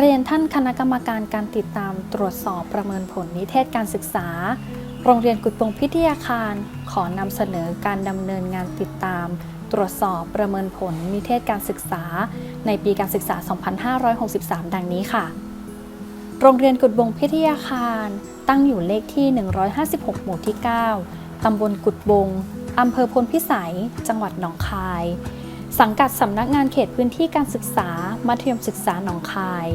เรียนท่านคณะกรรมการการติดตามตรวจสอบประเมินผลนิเทศการศึกษา โรงเรียนกุดปงพิทยาคาร ขอนำเสนอการดำเนินงานติดตาม ตรวจสอบประเมินผลนิเทศการศึกษา ในปีการศึกษา 2563 ดังนี้ค่ะ โรงเรียนกุดบงพิทยาคาร ตั้งอยู่เลขที่ 156 หมู่ที่ 9 ตำบลกุดบงอำเภอพลพิสัย จังหวัดหนองคาย สังกัดสำนักงานเขตพื้นที่การศึกษา มัธยมศึกษาหนองคาย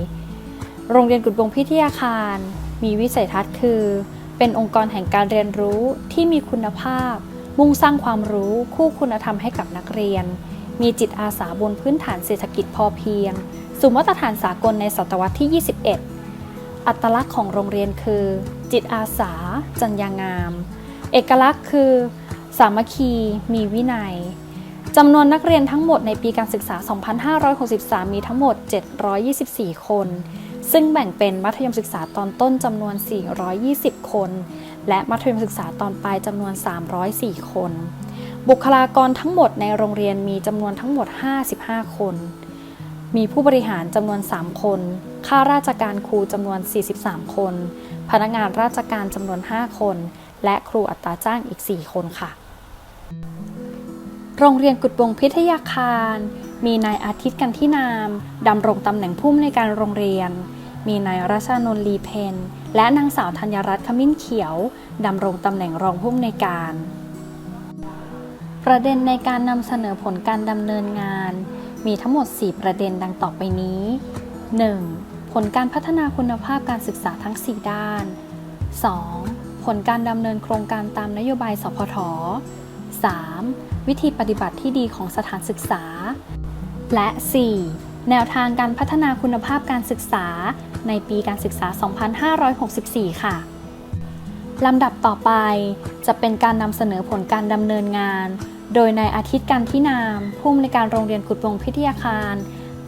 โรงเรียนกุดบงพิทยาคาร มีวิสัยทัศน์คือ เป็นองค์กรแห่งการเรียนรู้ที่มีคุณภาพ มุ่งสร้างความรู้คู่คุณธรรมให้กับนักเรียน มีจิตอาสาบนพื้นฐานเศรษฐกิจพอเพียง สู่มาตรฐานสากลในศตวรรษที่ 21 อัตลักษณ์ของโรงเรียนคือ จิตอาสา จัญญางาม เอกลักษณ์คือ สามัคคี มีวินัย จำนวนนักเรียนทั้งหมดในปีการศึกษา 2563 มีทั้งหมด 724 คน ซึ่งแบ่งเป็นมัธยมศึกษาตอนต้นจำนวน 420 คน และมัธยมศึกษาตอนปลายจำนวน 304 คน บุคลากรทั้งหมดในโรงเรียนมีจำนวนทั้งหมด 55 คน มีผู้บริหารจำนวน 3 คน ข้าราชการครูจำนวน 43 คน พนักงานราชการจำนวน 5 คน และครูอัตราจ้างอีก 4 คนค่ะ โรงเรียนกุดบงพิทยาคาร มีนายอาทิตย์กันที่นามดำรงตำแหน่งผู้อำนวยการโรงเรียน มีนายรัชานนท์ลีเพน และนางสาวธัญรัตน์ขมิ้นเขียวดำรงตำแหน่งรองผู้อำนวยการ ประเด็นในการนำเสนอผลการดำเนินงาน มีทั้งหมด 4 ประเด็นดังต่อไปนี้ 1. ผลการพัฒนาคุณภาพการศึกษาทั้ง 4 ด้าน 2. ผลการดำเนินโครงการตามนโยบายสพท 3. วิธีปฏิบัติที่ดีของสถานศึกษา และ 4. แนวทางการพัฒนาคุณภาพการศึกษาในปีการศึกษา 2564 ค่ะลำดับต่อไปจะเป็นการนำเสนอผลการดำเนินงาน โดยนายอาทิตย์กันที่นามผู้อำนวยการโรงเรียนกุดวงพิทยาคาร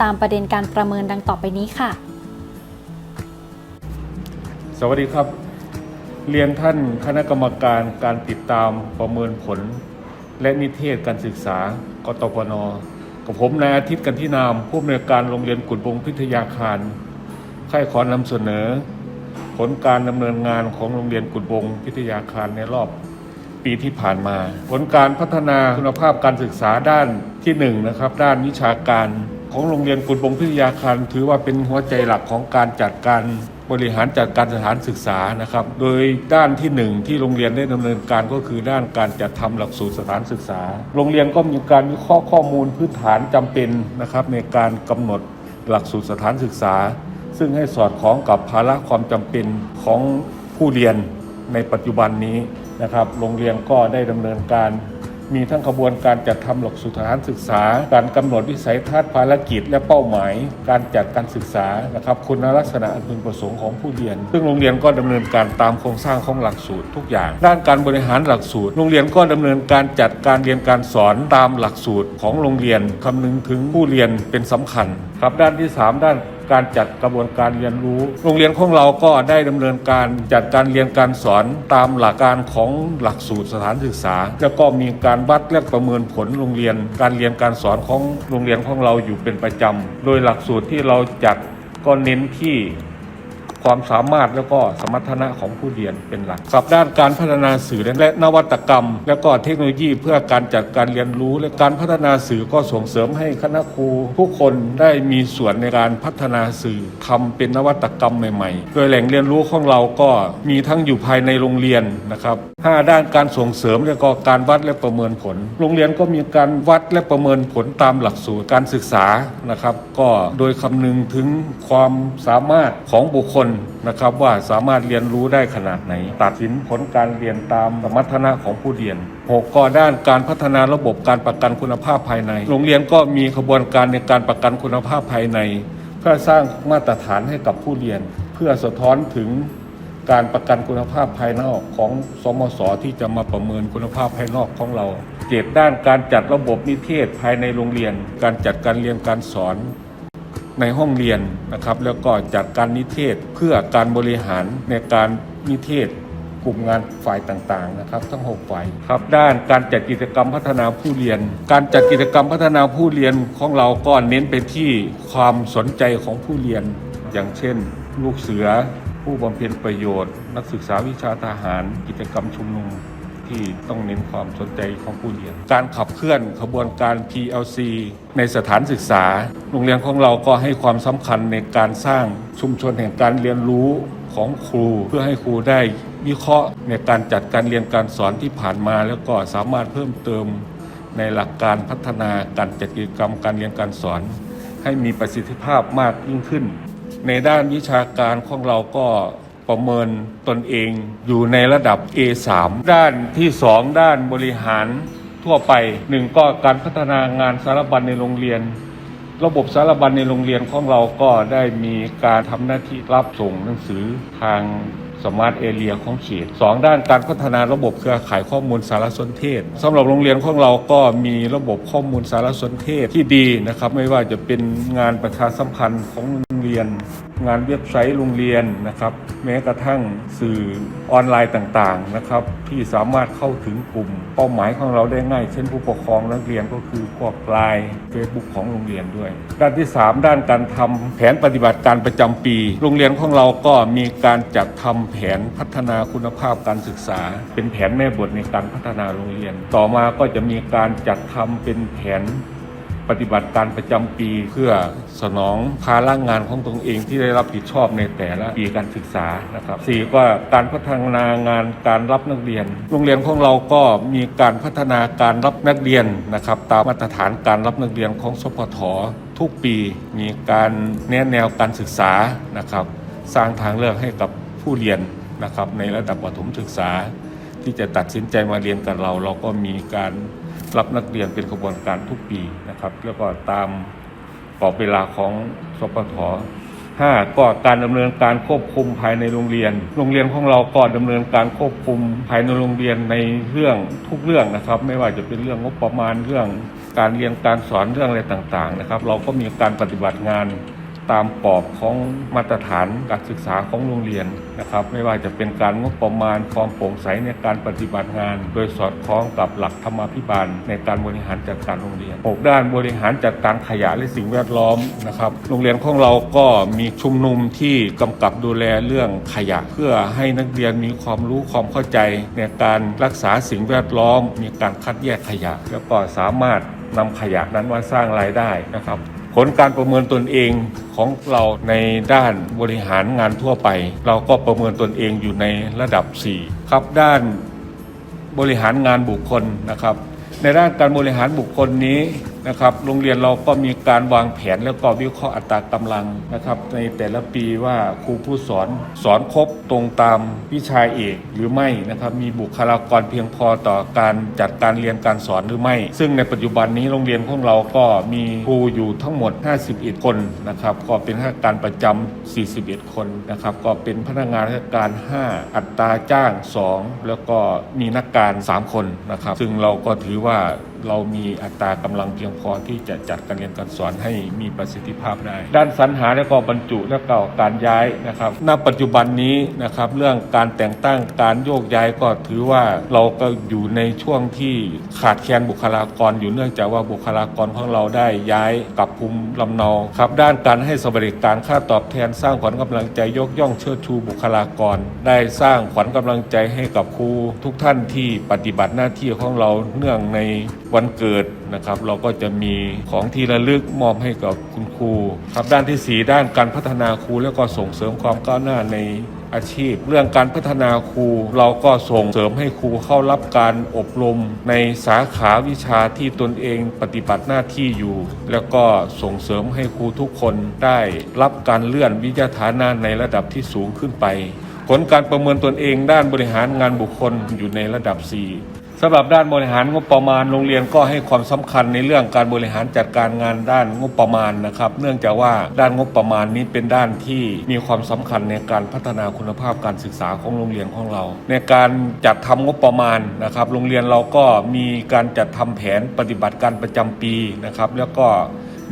ตามประเด็นการประเมินดังต่อไปนี้ค่ะ สวัสดีครับ เรียนท่านคณะกรรมการการติดตามประเมินผล และนิเทศการศึกษากตปนกับผมนายอาทิตย์กันที่นาม ผู้อำนวยการโรงเรียนกุดบงพิทยาคารค่ายขอนำเสนอ ผลการดำเนินงานของโรงเรียนกุดบงพิทยาคารในรอบปีที่ผ่านมา ผลการพัฒนาคุณภาพการศึกษาด้านที่หนึ่งนะครับด้านวิชาการ ของโรงเรียนกุดบงพิทยาคารถือว่าเป็นหัวใจหลักของการจัดการบริหารจัดการสถานศึกษานะครับ โดยด้านที่หนึ่งที่โรงเรียนได้ดำเนินการก็คือด้านการจัดทำหลักสูตรสถานศึกษา โรงเรียนก็มีการวิเคราะห์ข้อมูลพื้นฐานจำเป็นนะครับในการกำหนดหลักสูตรสถานศึกษา ซึ่งให้สอดคล้องกับภาระความจำเป็นของผู้เรียนในปัจจุบันนี้นะครับ โรงเรียนก็ได้ดำเนินการ มีทั้งขบวนการจัดทำหลักสูตรสถานศึกษา การกำหนดวิสัยทัศน์ภารกิจ และเป้าหมาย การจัดการศึกษานะครับคุณลักษณะอันพึงประสงค์ของผู้เรียน ซึ่งโรงเรียนก็ดำเนินการตามโครงสร้างของหลักสูตรทุกอย่าง ด้านการบริหารหลักสูตร โรงเรียนก็ดำเนินการจัดการเรียนการสอนตามหลักสูตรของโรงเรียนคำนึงถึงผู้เรียนเป็นสำคัญ ครับด้านที่ 3 ด้าน การจัดกระบวนการเรียนรู้ โรงเรียนของเราก็ได้ดำเนินการจัดการเรียนการสอนตามหลักการของหลักสูตรสถานศึกษา แล้วก็มีการวัดและประเมินผลโรงเรียน การเรียนการสอนของโรงเรียนของเราอยู่เป็นประจำโดยหลักสูตรที่เราจัดก็เน้นที่ ความสามารถแล้วก็สมรรถนะของผู้เรียนเป็นหลักกับด้านการพัฒนาสื่อและนวัตกรรม และก็เทคโนโลยีเพื่อการจัดการเรียนรู้และการพัฒนาสื่อก็ส่งเสริมให้คณะครูทุกคนได้มีส่วนในการพัฒนาสื่อทำเป็นนวัตกรรมใหม่ๆ โดยแหล่งเรียนรู้ของเราก็มีทั้งอยู่ภายในโรงเรียนนะครับห้าด้านการส่งเสริมและก็การวัดและประเมินผล โรงเรียนก็มีการวัดและประเมินผลตามหลักสูตรการศึกษานะครับ ก็โดยคำนึงถึงความสามารถของบุคคลนะครับว่าสามารถเรียนรู้ได้ขนาดไหน ตัดสินผลการเรียนตามสมรรถนะของผู้เรียน 6. ก็ด้านการพัฒนาระบบการประกันคุณภาพภายใน โรงเรียนก็มีขบวนการในการประกันคุณภาพภายใน เพื่อสร้างมาตรฐานให้กับผู้เรียน เพื่อสะท้อนถึงการประกันคุณภาพภายนอกของสมสที่จะมาประเมินคุณภาพภายนอกของเรา เจ็ดด้านการจัดระบบนิเทศภายในโรงเรียน การจัดการเรียนการสอน ในห้องเรียนนะครับ แล้วก็จัดการนิเทศเพื่อการบริหารในการนิเทศกลุ่มงานฝ่ายต่างๆนะครับ ทั้งหกฝ่ายครับด้านการจัดกิจกรรมพัฒนาผู้เรียน การจัดกิจกรรมพัฒนาผู้เรียนของเราก็เน้นไปที่ความสนใจของผู้เรียน อย่างเช่น ลูกเสือ ผู้บำเพ็ญประโยชน์ นักศึกษาวิชาทหาร กิจกรรมชุมนุม ที่ต้องเน้นความสนใจของผู้เรียน การขับเคลื่อนขบวนการ PLC ในสถานศึกษา โรงเรียนของเราก็ให้ความสำคัญในการสร้างชุมชนแห่งการเรียนรู้ของครูเพื่อให้ครูได้วิเคราะห์ในการจัดการเรียนการสอนที่ผ่านมา แล้วก็สามารถเพิ่มเติมในหลักการพัฒนาการจัดกิจกรรมการเรียนการสอน ให้มีประสิทธิภาพมากยิ่งขึ้น ในด้านวิชาการของเราก็ ประเมินตนเองอยู่ในระดับ A3 ด้านที่ 2 ด้านบริหารทั่วไปหนึ่งก็การพัฒนางานสารบัญในโรงเรียน ระบบสารบัญในโรงเรียนของเราก็ได้มีการทำหน้าที่รับส่งหนังสือทางสมาร์ทเอเรียของเขตสองด้านการพัฒนาระบบเครือข่ายข้อมูลสารสนเทศสำหรับโรงเรียนของเราก็มีระบบข้อมูลสารสนเทศที่ดีนะครับ ไม่ว่าจะเป็นงานประชาสัมพันธ์ของ รียน งานเว็บไซต์โรงเรียนนะครับแม้กระทั่งสื่อออนไลน์ต่างๆนะครับที่สามารถเข้าถึงกลุ่ม เป้าหมายของเราได้ง่ายเช่นผู้ปกครองนักเรียนก็คือพวกไลน์เฟซบุ๊กของโรงเรียนด้วย ด้านที่ 3 ด้านการทำแผนปฏิบัติการประจำปี โรงเรียนของเราก็มีการจัดทำแผนพัฒนาคุณภาพการศึกษา เป็นแผนแม่บทในการพัฒนาโรงเรียน ต่อมาก็จะมีการจัดทำเป็นแผน ปฏิบัติการประจำปีเพื่อสนองภาระงานของตนเองที่ได้รับผิดชอบในแต่ละปีการศึกษานะครับสี่ก็การพัฒนางานการรับนักเรียน โรงเรียนของเราก็มีการพัฒนาการรับนักเรียนนะครับ ตามมาตรฐานการรับนักเรียนของสพททุกปีมีการแนะแนวการศึกษานะครับ สร้างทางเลือกให้กับผู้เรียนนะครับในระดับประถมศึกษา ที่จะตัดสินใจมาเรียนกับเรา เราก็มีการ รับนักเรียนเป็นขบวนการทุกปีนะครับ แล้วก็ตามกรอบเวลาของสปทห้าก็การดำเนินการควบคุมภายในโรงเรียน โรงเรียนของเราก็ดำเนินการควบคุมภายในโรงเรียนในเรื่องทุกเรื่องนะครับ ไม่ว่าจะเป็นเรื่องงบประมาณเรื่องการเรียนการสอนเรื่องอะไรต่างๆนะครับ เราก็มีการปฏิบัติงาน ตามกรอบของมาตรฐานการศึกษาของโรงเรียนนะครับ ไม่ว่าจะเป็นการงบประมาณความโปร่งใสในการปฏิบัติงาน โดยสอดคล้องกับหลักธรรมาภิบาล ในการบริหารจัดการโรงเรียนหกด้านบริหารจัดการขยะและสิ่งแวดล้อมนะครับ โรงเรียนของเราก็มีชุมนุมที่กำกับดูแลเรื่องขยะเพื่อให้นักเรียนมีความรู้ความเข้าใจ ในการรักษาสิ่งแวดล้อม มีการคัดแยกขยะ แล้วก็สามารถนำขยะนั้นมาสร้างรายได้นะครับ ผลการประเมินตนเองของเราในด้านบริหารงานทั่วไป เราก็ประเมินตนเองอยู่ในระดับ 4 ครับด้านบริหารงานบุคคลนะครับ ในด้านการบริหารบุคคลนี้ นะครับโรงเรียนเราก็มีการวางแผนแล้วก็วิเคราะห์อัตรากำลังนะครับ ในแต่ละปีว่าครูผู้สอนสอนครบตรงตามวิชาเอกหรือไม่นะครับ มีบุคลากรเพียงพอต่อการจัดการเรียนการสอนหรือไม่ ซึ่งในปัจจุบันนี้โรงเรียนของเราก็มีครูอยู่ทั้งหมด 51 คนนะครับก็เป็นข้าราชการประจำ41 คนนะครับก็เป็นพนักงานราชการ 5 อัตราจ้าง 2 แล้วก็มีนักการ 3 คนนะครับ ซึ่งเราก็ถือว่า เรามีอัตรากำลังเพียงพอที่จะจัดการเรียนการสอนให้มีประสิทธิภาพได้ ด้านสรรหาและก็บรรจุและก็การย้ายนะครับ ณ ปัจจุบันนี้นะครับเรื่องการแต่งตั้งการโยกย้ายก็ถือว่าเราก็อยู่ในช่วงที่ขาดแคลนบุคลากรอยู่เนื่องจากว่าบุคลากรของเราได้ย้ายกลับภูมิลำเนาครับ ด้านการให้สวัสดิการค่าตอบแทนสร้างขวัญกำลังใจยกย่องเชิดชูบุคลากร ได้สร้างขวัญกำลังใจให้กับครูทุกท่านที่ปฏิบัติหน้าที่ของเราเนื่องในวันเกิดนะครับ เราก็จะมีของที่ระลึกมอบให้กับคุณครูครับด้านที่ 4 ด้านการพัฒนาครูแล้วก็ส่งเสริมความก้าวหน้าในอาชีพ เรื่องการพัฒนาครูเราก็ส่งเสริมให้ครูเข้ารับการอบรมในสาขาวิชาที่ตนเองปฏิบัติหน้าที่อยู่ แล้วก็ส่งเสริมให้ครูทุกคนได้รับการเลื่อนวิทยาฐานะในระดับที่สูงขึ้นไป ผลการประเมินตนเองด้านบริหารงานบุคคลอยู่ในระดับ 4 สำหรับด้านบริหารงบประมาณโรงเรียนก็ให้ความสำคัญในเรื่องการบริหารจัดการงานด้านงบประมาณนะครับ เนื่องจากว่าด้านงบประมาณนี้เป็นด้านที่มีความสำคัญในการพัฒนาคุณภาพการศึกษาของโรงเรียนของเรา ในการจัดทำงบประมาณนะครับ โรงเรียนเราก็มีการจัดทำแผนปฏิบัติการประจำปีนะครับ แล้วก็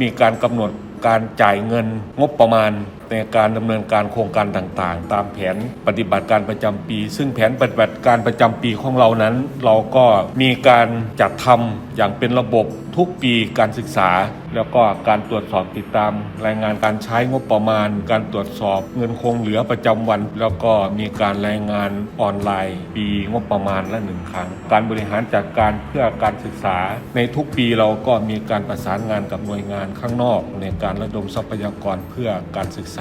มีการกำหนดการจ่ายเงินงบประมาณ ในการดำเนินการโครงการต่างๆ ตามแผนปฏิบัติการประจำปี ซึ่งแผนปฏิบัติการประจำปีของเรานั้น เราก็มีการจัดทำอย่างเป็นระบบทุกปีการศึกษา แล้วก็การตรวจสอบติดตาม รายงานการใช้งบประมาณ การตรวจสอบเงินคงเหลือประจำวัน แล้วก็มีการรายงานออนไลน์ ปีงบประมาณละหนึ่งครั้ง การบริหารจัดการเพื่อการศึกษา ในทุกปีเราก็มีการประสานงานกับหน่วยงานข้างนอก ในการระดมทรัพยากรเพื่อการศึกษา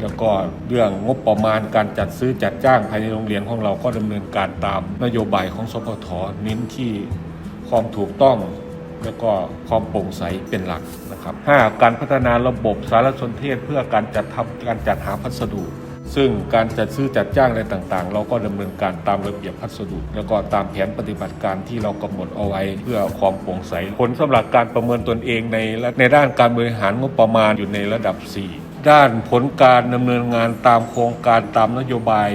แล้วก็เรื่องงบประมาณการจัดซื้อจัดจ้างภายในโรงเรียนของเราก็ดำเนินการตามนโยบายของสพทเน้นที่ความถูกต้องแล้วก็ความโปร่งใสเป็นหลักนะครับ 5. การพัฒนาระบบสารสนเทศเพื่อการจัดทำการจัดหาพัสดุ ซึ่งการจัดซื้อจัดจ้างอะไรต่างๆ เราก็ดำเนินการตามระเบียบพัสดุ แล้วก็ตามแผนปฏิบัติการที่เรากำหนดเอาไว้เพื่อความโปร่งใส ผลสำหรับการประเมินตนเองในในด้านการบริหารงบประมาณอยู่ในระดับ 4 ด้านผลการดำเนินงานตามโครงการตามนโยบาย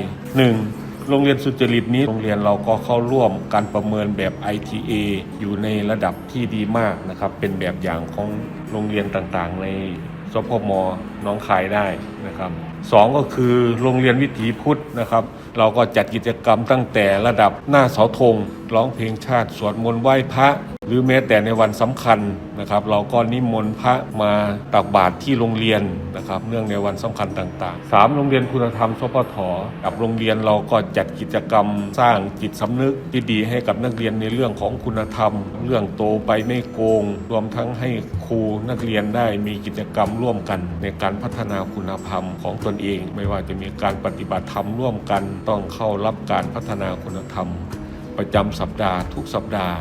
1. โรงเรียนสุจริตนี้โรงเรียนเราก็เข้าร่วมการประเมินแบบ ITA อยู่ในระดับที่ดีมากนะครับ เป็นแบบอย่างของโรงเรียนต่างๆ ในสพมน้องคายได้นะครับสองก็คือโรงเรียนวิถีพุทธนะครับ เราก็จัดกิจกรรมตั้งแต่ระดับหน้าเสาธงร้องเพลงชาติสวดมนต์ไหว้พระ หรือแม้แต่ในวันสำคัญนะครับ เราก็นิมนต์พระมาตักบาตรที่โรงเรียนนะครับ เนื่องในวันสำคัญต่างๆ 3. โรงเรียนคุณธรรมสพทกับโรงเรียนเราก็จัดกิจกรรมสร้างจิตสำนึกที่ดีให้กับนักเรียนในเรื่องของคุณธรรม เรื่องโตไปไม่โกง รวมทั้งให้ครูนักเรียนได้มีกิจกรรมร่วมกัน ในการพัฒนาคุณธรรมของตนเอง ไม่ว่าจะมีการปฏิบัติธรรมร่วมกัน ต้องเข้ารับการพัฒนาคุณธรรม ประจำสัปดาห์ทุกสัปดาห์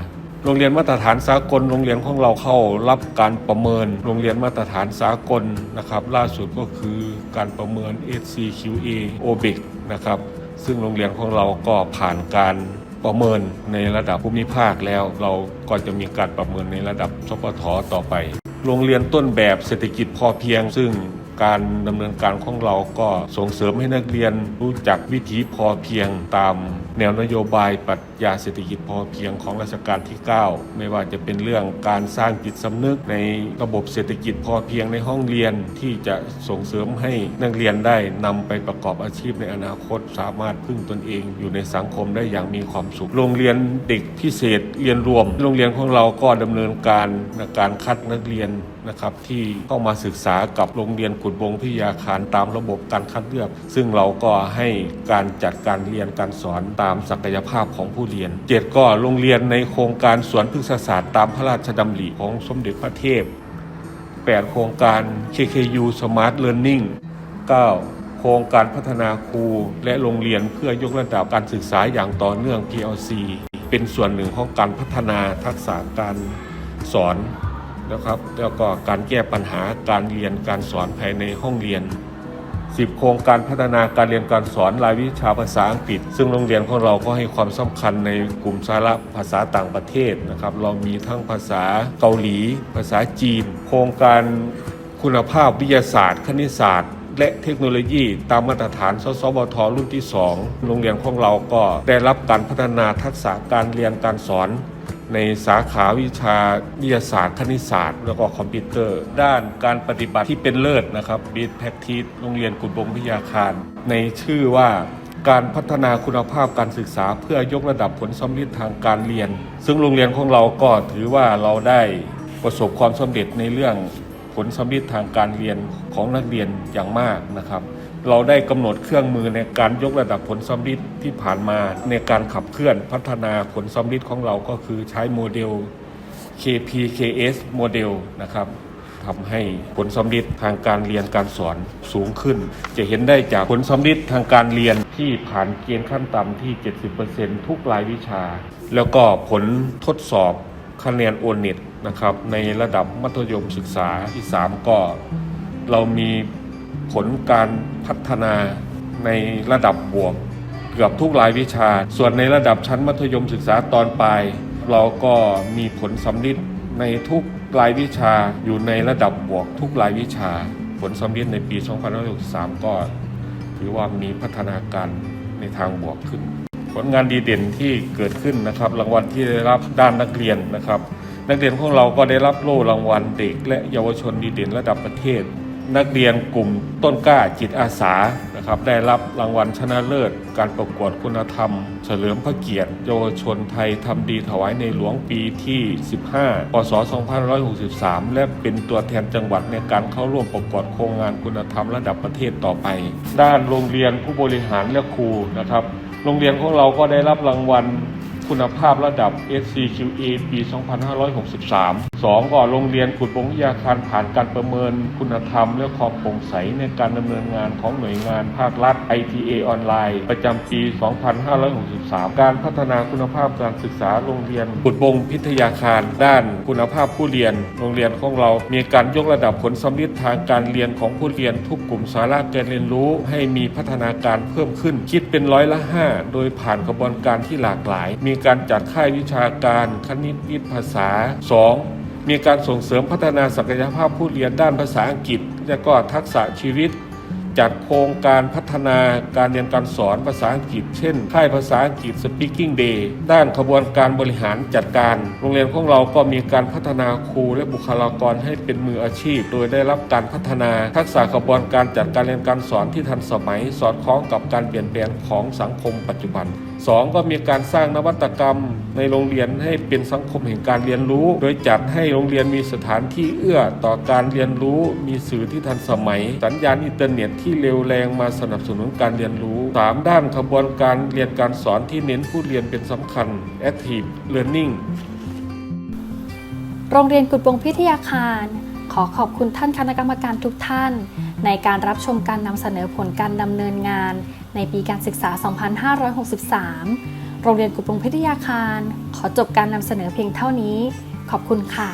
โรงเรียนมาตรฐานสากล โรงเรียนของเราเข้ารับการประเมิน โรงเรียนมาตรฐานสากลนะครับ ล่าสุดก็คือการประเมิน SCQA OBIC นะครับ ซึ่งโรงเรียนของเราก็ผ่านการประเมินในระดับภูมิภาคแล้ว เราก็จะมีการประเมินในระดับสปทต่อไป โรงเรียนต้นแบบเศรษฐกิจพอเพียง ซึ่งการดำเนินการของเราก็ส่งเสริมให้นักเรียนรู้จักวิถีพอเพียงตาม แนวนโยบายปรัชญาเศรษฐกิจพอเพียงของรัชกาลที่ 9 ไม่ว่าจะเป็นเรื่องการสร้างจิตสำนึกในระบบเศรษฐกิจพอเพียงในห้องเรียนที่จะส่งเสริมให้นักเรียนได้นำไปประกอบอาชีพในอนาคต สามารถพึ่งตนเองอยู่ในสังคมได้อย่างมีความสุข โรงเรียนเด็กพิเศษเรียนรวม โรงเรียนของเราก็ดำเนินการในการคัดนักเรียนนะครับที่เข้ามาศึกษากับโรงเรียนกุดบงพิยาคารตามระบบการคัดเลือก ซึ่งเราก็ให้การจัดการเรียนการสอนตามศักยภาพของผู้เรียนเจ็ดก็โรงเรียนในโครงการสวนพฤกษศาสตร์ตามพระราชดำริของสมเด็จพระเทพ 8 โครงการ KKU Smart Learning 9 โครงการพัฒนาครูและโรงเรียนเพื่อยกระดับการศึกษาอย่างต่อเนื่อง PLC เป็นส่วนหนึ่งของการพัฒนาทักษะการสอนนะครับแล้วก็การแก้ปัญหาการเรียนการสอนภายในห้องเรียน 10 โครงการพัฒนาการเรียนการสอนรายวิชาภาษาอังกฤษ ซึ่งโรงเรียนของเราก็ให้ความสำคัญในกลุ่มสาระภาษาต่างประเทศนะครับ เรามีทั้งภาษาเกาหลี ภาษาจีน โครงการคุณภาพวิทยาศาสตร์ คณิตศาสตร์และเทคโนโลยีตามมาตรฐาน สสวทรุ่นที่ 2 โรงเรียนของเราก็ได้รับการพัฒนาทักษะการเรียนการสอน ในสาขาวิชาวิทยาศาสตร์คณิตศาสตร์ แล้วก็คอมพิวเตอร์ ด้านการปฏิบัติที่เป็นเลิศนะครับบีทแพคทีสโรงเรียนกุฎบงพิยาคาร ในชื่อว่าการพัฒนาคุณภาพการศึกษาเพื่อยกระดับผลสมฤทธิ์ทางการเรียน ซึ่งโรงเรียนของเราก็ถือว่าเราได้ประสบความสำเร็จในเรื่อง ผลสำเร็จทางการเรียนของนักเรียนอย่างมากนะครับ เราได้กำหนดเครื่องมือในการยกระดับผลสำลิดที่ผ่านมาในการขับเคลื่อนพัฒนาผลสำลิดของเราก็คือใช้โมเดล KPKS โมเดลนะครับทำให้ผลสำลิดทางการเรียนการสอนสูงขึ้น จะเห็นได้จากผลสำลิดทางการเรียนที่ผ่านเกณฑ์ขั้นต่ำที่ 70%ทุกรายวิชา แล้วก็ผลทดสอบคะแนนโอเน็ต นะครับในระดับมัธยมศึกษาที่ 3 ก็ เรามีผลการพัฒนาในระดับบวก เกือบทุกรายวิชา ส่วนในระดับชั้นมัธยมศึกษาตอนปลาย เราก็มีผลสำลิดในทุกรายวิชาอยู่ในระดับบวกทุกรายวิชา ผลสำลิดในปี 2563 ก็ถือว่ามีพัฒนาการในทางบวกขึ้น ผลงานดีเด่นที่เกิดขึ้นนะครับ รางวัลที่ได้รับด้านนักเรียนนะครับ นักเรียนของเราก็ได้รับโล่รางวัลเด็ก และเยาวชนดีเด่นระดับประเทศ นักเรียนกลุ่มต้นกล้าจิตอาสานะครับได้รับรางวัลชนะเลิศ การประกวดคุณธรรม เฉลิมพระเกียรติเยาวชนไทยทำดีถวายในหลวงปีที่ 15พศ2563 และเป็นตัวแทนจังหวัดในการเข้าร่วมประกวดโครงงานคุณธรรมระดับประเทศต่อไป ด้านโรงเรียนผู้บริหารและครูนะครับโรงเรียนของเราก็ได้รับรางวัล คุณภาพระดับ SCQA ปี 2563 2 ก็โรงเรียนกุดบงวิทยาคารผ่านการประเมินคุณธรรม และความโปร่งใสในการดำเนินงานของหน่วยงานภาครัฐ ITA ออนไลน์ประจำปี 2563 การพัฒนาคุณภาพการศึกษาโรงเรียนกุดบงพิทยาคาร ด้านคุณภาพผู้เรียน โรงเรียนของเรา มีการยกระดับผลสำลิดทางการเรียนของผู้เรียนทุกกลุ่มสาระการเรียนรู้ให้มีพัฒนาการเพิ่มขึ้น คิดเป็นร้อยละ 5 โดยผ่านกระบวนการที่หลากหลาย มีีการจัดค่ายวิชาการคณิตวิทย์ภาษา 2. มีการส่งเสริมพัฒนาศักยภาพผู้เรียนด้านภาษาอังกฤษ และก็ทักษะชีวิต จัดโครงการพัฒนาการเรียนการสอนภาษาอังกฤษ เช่น ค่ายภาษาอังกฤษ Speaking Day ด้านขบวนการบริหารจัดการ โรงเรียนของเราก็มีการพัฒนาครูและบุคลากรให้เป็นมืออาชีพ โดยได้รับการพัฒนาทักษะขบวนการจัดการเรียนการสอนที่ทันสมัย สอดคล้องกับการเปลี่ยนแปลงของสังคมปัจจุบัน สองก็มีการสร้างนวัตกรรม ในโรงเรียนให้เป็นสังคมแห่งการเรียนรู้ โดยจัดให้โรงเรียนมีสถานที่เอื้อต่อการเรียนรู้ มีสื่อที่ทันสมัย สัญญาณอินเทอร์เน็ตที่เร็วแรงมาสนับสนุนการเรียนรู้ 3 ด้านขบวนการเรียนการสอนที่เน้นผู้เรียนเป็นสำคัญ active learning โรงเรียนกุดบงพิทยาคาร ขอขอบคุณท่านคณะกรรมการทุกท่าน ในการรับชมการนำเสนอผลการดำเนินงาน ในปีการศึกษา 2563 โรงเรียนกุดบงพิทยาคาร ขอจบการนำเสนอเพียงเท่านี้ ขอบคุณค่ะ